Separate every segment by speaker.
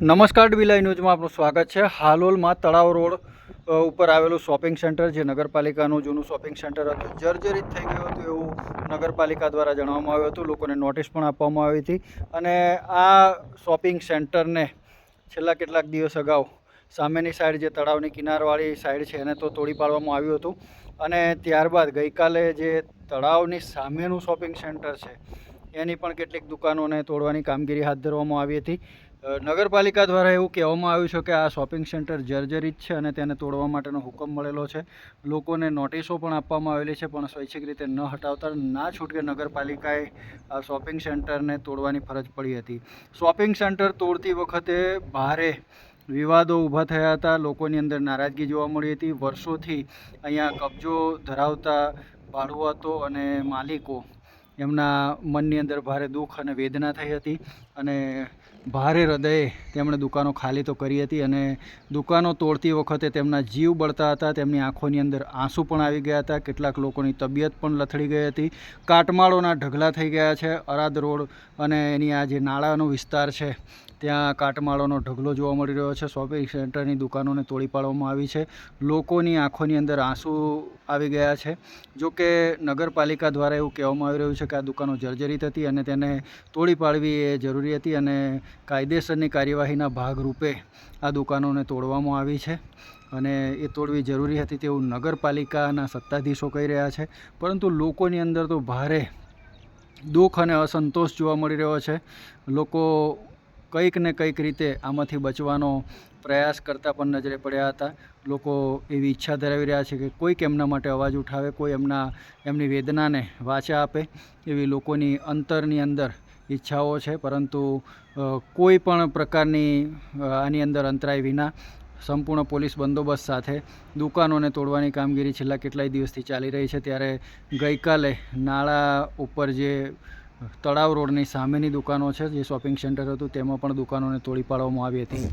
Speaker 1: નમસ્કાર ડીલાઈ ન્યૂઝમાં આપનું સ્વાગત છે. હાલોલમાં તળાવ રોડ ઉપર આવેલું શોપિંગ સેન્ટર જે નગરપાલિકાનું જૂનું શોપિંગ સેન્ટર હતું, જર્જરિત થઈ ગયું હતું એવું નગરપાલિકા દ્વારા જણાવવામાં આવ્યું હતું. લોકોને નોટિસ પણ આપવામાં આવી હતી. અને આ શોપિંગ સેન્ટરને છેલ્લા કેટલાક દિવસ અગાઉ સામેની સાઈડ જે તળાવની કિનારવાળી સાઈડ છે એને તો તોડી પાડવામાં આવ્યું હતું. અને ત્યારબાદ ગઈકાલે જે તળાવની સામેનું શોપિંગ સેન્ટર છે એની પણ કેટલીક દુકાનોને તોડવાની કામગીરી હાથ ધરવામાં આવી હતી. નગરપાલિકા દ્વારા એવું કહેવામાં આવ્યું છે કે આ શોપિંગ સેન્ટર જર્જરિત છે અને તેને તોડવા માટેનો હુકમ મળેલો છે. લોકોને નોટિસો પણ આપવામાં આવેલી છે, પણ સ્વૈચ્છિક રીતે ન હટાવતા ના છૂટકે નગરપાલિકાએ આ શોપિંગ સેન્ટરને તોડવાની ફરજ પડી હતી. શોપિંગ સેન્ટર તોડતી વખતે ભારે વિવાદો ઊભા થયા હતા. લોકોની અંદર નારાજગી જોવા મળી હતી. વર્ષોથી અહીંયા કબજો ધરાવતા ભાડુઆતો અને માલિકો એમના મનની અંદર ભારે દુઃખ અને વેદના થઈ હતી અને ભારે હૃદયે તેમણે દુકાનો ખાલી તો કરી હતી અને દુકાનો તોડતી વખતે તેમના જીવ બળતા હતા. તેમની આંખોની અંદર આંસુ પણ આવી ગયા હતા. કેટલાક લોકોની તબિયત પણ લથડી ગઈ હતી. કાટમાળોના ઢગલા થઈ ગયા છે. અરાદ રોડ અને એની આ જે નાળાનો વિસ્તાર છે, ત્યાં કાટમાળોનો ઢગલો જોવા મળી રહ્યો છે. શોપિંગ સેન્ટરની દુકાનોને તોડી પાડવામાં આવી છે. લોકોની આંખોની અંદર આંસુ આવી ગયા છે. જો કે નગરપાલિકા દ્વારા એવું કહેવામાં આવી રહ્યું છે કે આ દુકાનો જર્જરિત હતી અને તેને તોડી પાડવી એ જરૂરી હતી અને કાયદેસરની કાર્યવાહીના ભાગરૂપે આ દુકાનોને તોડવામાં આવી છે અને એ તોડવી જરૂરી હતી તેવું નગરપાલિકાના સત્તાધીશો કહી રહ્યા છે. પરંતુ લોકોની અંદર તો ભારે દુઃખ અને અસંતોષ જોવા મળી રહ્યો છે. લોકો કંઈક ને કંઈક રીતે આમાંથી બચવાનો પ્રયાસ કરતા પણ નજરે પડ્યા હતા. લોકો એવી ઈચ્છા ધરાવી રહ્યા છે કે કોઈક એમના માટે અવાજ ઉઠાવે, કોઈ એમના, એમની વેદનાને વાચા આપે એવી લોકોની અંતરની અંદર ઈચ્છાઓ છે, પરંતુ કોઈ પણ પ્રકારની આની અંદર અંતરાય વિના સંપૂર્ણ પોલીસ બંદોબસ્ત સાથે દુકાનોને તોડવાની કામગીરી છેલ્લા કેટલાય દિવસથી ચાલી રહી છે. ત્યારે ગઈકાલે નાળા ઉપર જે તળાવ રોડની સામેની દુકાનો છે, જે શોપિંગ સેન્ટર હતું, તેમાં પણ દુકાનોને તોડી પાડવામાં આવી હતી.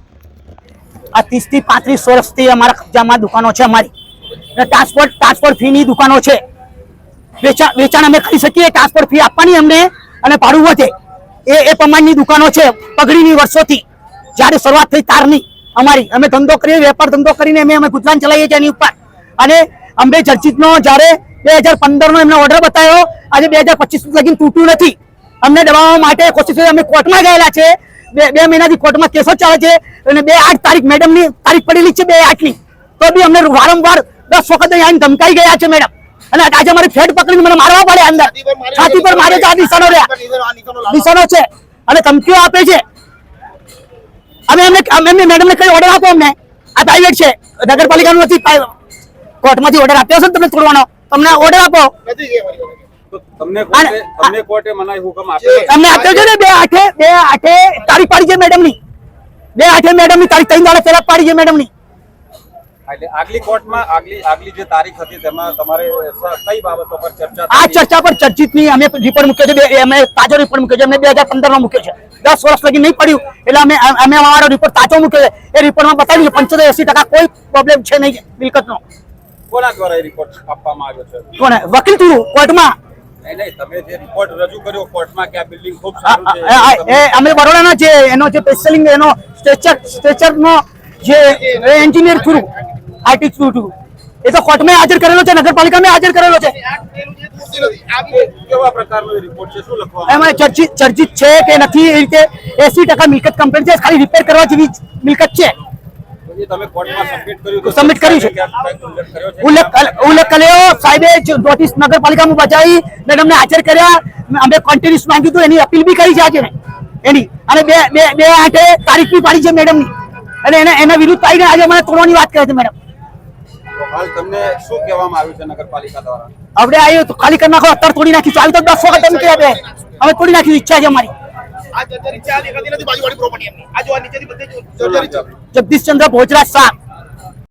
Speaker 2: આ ત્રીસથી પાંત્રીસ વર્ષથી અમારા કબજામાં દુકાનો છે અમારી. ટ્રાન્સપોર્ટ ટ્રાન્સપોર્ટ ફીની દુકાનો છે. વેચાણ વેચાણ અમે કરી શકીએ ટ્રાન્સપોર્ટ ફી આપવાની અમને અને ભાડું વધે. એ એ પ્રમાણની દુકાનો છે પગડીની વર્ષોથી. જ્યારે શરૂઆત થઈ તારની, અમારી. અમે ધંધો કરીએ, વેપાર ધંધો કરીને અમે અમે ગુજરાન ચલાવીએ છીએ એની ઉપર. અને અંબે ચર્ચિતનો જ્યારે બે હજાર પંદરનો એમનો ઓર્ડર બતાવ્યો, આજે બે હજાર પચીસ લગીને તૂટ્યું નથી. અમને દબાવવા માટે કોશિશ અમે કોર્ટમાં ગયેલા છે. બે બે મહિનાથી કોર્ટમાં કેસો ચાલે છે અને બે આઠ તારીખ મેડમની તારીખ પડેલી છે બે આઠની. તો બી અમને વારંવાર દસ વખત અહીં ધમકાઈ ગયા છે મેડમ. અને આજે મારી ફેટ પકડીને મને મારવા પડે અંદર. છાતી પર મારે આ નિશાનો રહ્યા નિશાનો છે. અને ધમકીઓ આપે છે. અમે એમને અમે એમને મેડમને કઈ ઓર્ડર આપો અમને? આ પ્રાઇવેટ છે. નગરપાલિકાનું નથી કોર્ટમાંથી ઓર્ડર આપ્યો છે ને તમે તોડવાનો તમને ઓર્ડર આપો.
Speaker 3: તમને કોર્ટે મનાઈ હુકમ આપ્યો છે?
Speaker 2: આપ્યો છે ને બે આઠે બે આઠે તારીખ પાડી છે મેડમની. બે આઠે મેડમની તારીખ ત્રણ દાડા પહેલા પાડી છે મેડમની.
Speaker 3: એટલે આગલી કોર્ટમાં આગલી આગલી જે તારીખ હતી તેમાં તમારે કઈ બાબતો પર ચર્ચા
Speaker 2: આ ચર્ચા પર ચર્ચિતની અમે રિપોર્ટ મૂક્યો છે. અમે તાજો રિપોર્ટ મૂક્યો છે. અમે બે હજાર પંદરમાં મૂક્યો છે. દસ વર્ષ લગી નહીં પડ્યું. એટલે અમે અમે અમારો રિપોર્ટ તાજો મૂક્યો છે. એ રિપોર્ટમાં બતાવ્યું છે. પંચોતેર એસી ટકા કોઈ પ્રોબ્લેમ છે નહીં. મિલકતનો.
Speaker 3: કોના દ્વારા એ રિપોર્ટ આપવામાં આવ્યો છે?
Speaker 2: કોને? વકીલ થયું કોર્ટમાં?
Speaker 3: જે
Speaker 2: અમે બરોડાના છે એનો જે એનો સ્ટ્રેચર સ્ટ્રેચરનો જે એન્જિનિયર થ્રુ થ્રુ એ તો કોર્ટમાં હાજર કરેલો છે નગરપાલિકામાં હાજર કરેલો છે. એમાં ચર્ચિત ચર્ચિત છે કે નથી, એ રીતે એસી ટકા મિલકત કમ્પ્લેન છે, ખાલી રિપેર કરવા જેવી મિલકત છે.
Speaker 3: સબમિટ કર્યું
Speaker 2: છે.
Speaker 3: ઉલ્લેખ કર્યો
Speaker 2: સાહેબે નોટિસ નગરપાલિકામાં બચાવી મેડમને હાજર કર્યા. અમે કોન્ટિન્યુસ માંગ્યું હતું, એની અપીલ બી કરી છે એની. અને બે બે બે આઠે તારીખ બી પાડી છે મેડમની. અને એના એના વિરુદ્ધ આવીને આજે મને તોડવાની વાત કરે છે મેડમ.
Speaker 3: હાલ તમને શું કહેવામાં આવ્યું છે નગરપાલિકા દ્વારા?
Speaker 2: આપણે આવ્યો તો ખાલી કરી નાખો અત્યારે તોડી નાખીશું આવી તો દસ વખત એમ કહે અમે તોડી નાખી ઈચ્છા છે અમારી. જગદીશચંદ્ર ભોજરાજ શાહ.